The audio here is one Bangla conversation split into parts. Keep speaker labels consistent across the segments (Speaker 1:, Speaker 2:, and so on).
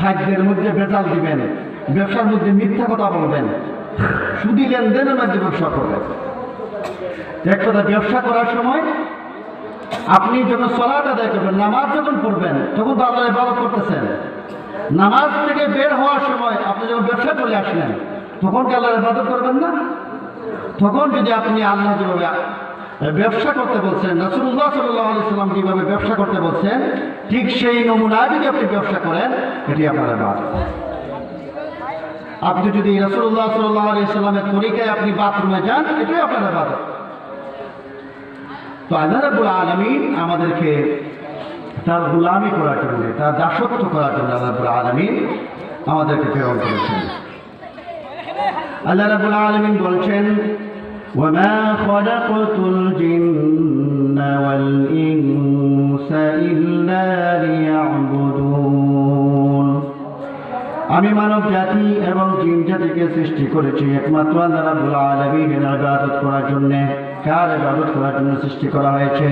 Speaker 1: খাদ্যের মধ্যে ভেজাল দিবেন, ব্যবসার মধ্যে মিথ্যা কথা বলবেন, সুদি লেনদেনের মধ্যে ব্যবসা করবেন। এক কথা, ব্যবসা করার সময় আপনি যখন সলাট আদায় করবেন, নামাজ যখন পড়বেন, তখন তো আল্লাহ ইবাদত করতেছেন। নামাজ থেকে বের হওয়ার সময় আপনি যখন ব্যবসা চলে আসলেন, তখন কি আল্লাহ ইবাদত করবেন না? তখন যদি আপনি আল্লাহ যেভাবে ব্যবসা করতে বলছেন। রাসুল্লাহ সাল্লাহ আলাইসাল্লাম যেভাবে ব্যবসা করতে বলছেন? ঠিক সেই নমুনায় যদি আপনি ব্যবসা করেন, এটি আপনার বাদ আপনি যদি রাসুল্লাহ সাল্লাহ আলাইসাল্লামের তরিকায় আপনি বাথরুমে যান, এটাই আপনার বাদ তো আল্লাহ রাবুল আলমিন আমাদেরকে তার গুলামি করার জন্য, তার দাসত্ব করার জন্য আল্লাহ রাবুল আলমিন আমাদেরকে প্রেরণ করেছেন। আল্লাহ রাবুল আলমিন বলছেন وما خلقت الجن والإنس إلا ليعبدون আমি মানব জাতি এবং জিন জাতিকে সৃষ্টি করেছি একমাত্র আল্লাহ রাব্বুল আলামিনের ইবাদত করার জন্য কার ইবাদত করার জন্য সৃষ্টি করা হয়েছে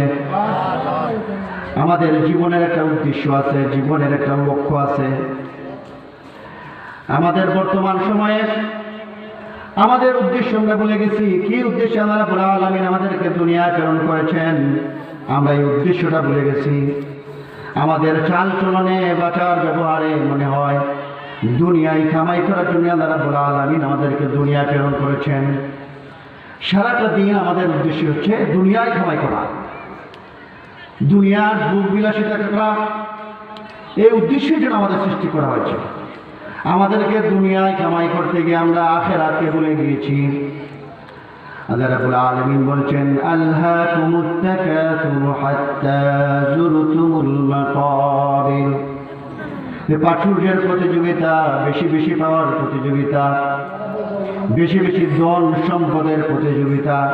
Speaker 1: আমাদের জীবনের একটা উদ্দেশ্য আছে জীবনের একটা লক্ষ্য আছে আমাদের বর্তমান সময়ে আমাদের উদ্দেশ্য আমরা বলে গেছি, কি উদ্দেশ্যে আল্লাহ রাব্বুল আলামিন আমাদেরকে দুনিয়া প্রেরণ করেছেন? আমরা এই উদ্দেশ্যটা বলে গেছি, আমাদের চাল চলনে বাঁচার ব্যবহারে মনে হয়, দুনিয়ায় কামাই করার জন্য আল্লাহ রাব্বুল আলামিন আমাদেরকে দুনিয়া প্রেরণ করেছেন। সারাটা দিন আমাদের উদ্দেশ্য হচ্ছে দুনিয়ায় কামাই করা, দুনিয়ার বুক বিলাসিতা করা। এই উদ্দেশ্যের জন্য আমাদের সৃষ্টি করা হয়েছে। আমাদেরকে দুনিয়ায় কামাই করতে গিয়ে আমরা আখের আখেরাতকে ভুলে গিয়েছি। আল্লাহ রাব্বুল আলামিন বলছেন আল্লাহ কুমুত্তাকাসুর হাত্তা জুরতুমুল মাকাবির। প্রতিযোগিতা, বেশি বেশি পাওয়ার প্রতিযোগিতা, বেশি বেশি ধন সম্পদের প্রতিযোগিতা,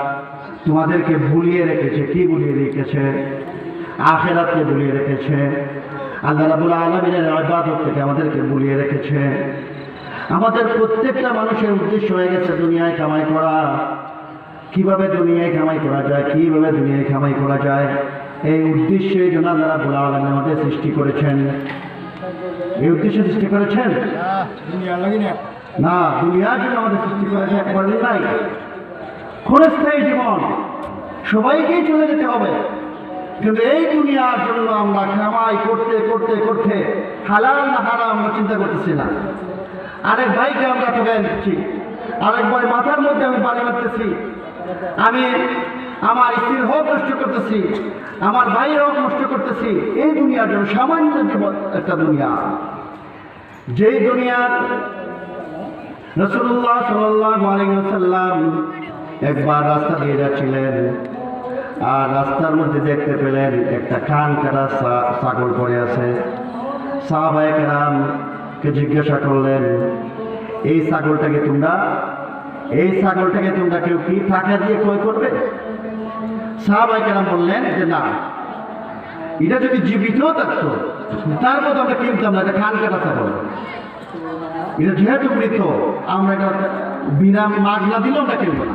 Speaker 1: তোমাদেরকে ভুলিয়ে রেখেছে, কি ভুলিয়ে রেখেছে? আখেরাতকে ভুলিয়ে রেখেছে। আল্লাহ রাবুল আলমিনের আবাদত থেকে আমাদেরকে ভুলিয়ে রেখেছে। আমাদের প্রত্যেকটা মানুষের উদ্দেশ্য হয়ে গেছে দুনিয়ায় কামাই করা। কীভাবে দুনিয়ায় কামাই করা যায়, কীভাবে দুনিয়ায় কামাই করা যায়, এই উদ্দেশ্যে জন্য আল্লাহ রাবুল আলম আমাদের সৃষ্টি করেছেন। এই উদ্দেশ্যে সৃষ্টি করেছেন? না, দুনিয়ার জন্য আমাদের সৃষ্টি করেছে একবারে নাই। ক্ষণস্থায়ী জীবন। সবাইকেই চলে যেতে হবে। কিন্তু এই দুনিয়ার জন্য আমরা কামাই করতে করতে করতে হালাল না হারাম আমরা চিন্তা করতেছি না। আরেক ভাইকে আমরা ঠকাই দিচ্ছি। আরেক ভাই মাথার মধ্যে আমি বাড়ি মারতেছি। আমি আমার স্ত্রীর হোক নষ্ট করতেছি। আমার ভাইয়ের হোক নষ্ট করতেছি। এই দুনিয়ার জন্য সামান্য জীবন একটা দুনিয়া। যেই দুনিয়ার রসুল্লাহ সাল্লাম একবার রাস্তা দিয়ে যাচ্ছিলেন। আর রাস্তার মধ্যে দেখতে পেলেন একটা কান কাটা ছাগল পড়ে আছে। সাহাবাহামকে জিজ্ঞাসা করলেন, এই ছাগলটাকে তোমরা, এই ছাগলটাকে তোমরা কেউ কি টাকা দিয়ে ক্রয় করবে? সাহাবাহাম বললেন যে, না। এটা যদি জীবিত থাকতো, তার মতো আমরা কিনতাম না, এটা কান কাটা ছাগল। এটা যেহেতু মৃত, আমরা এটা বিনা মাগ না দিলেও আমরা কিনবো না।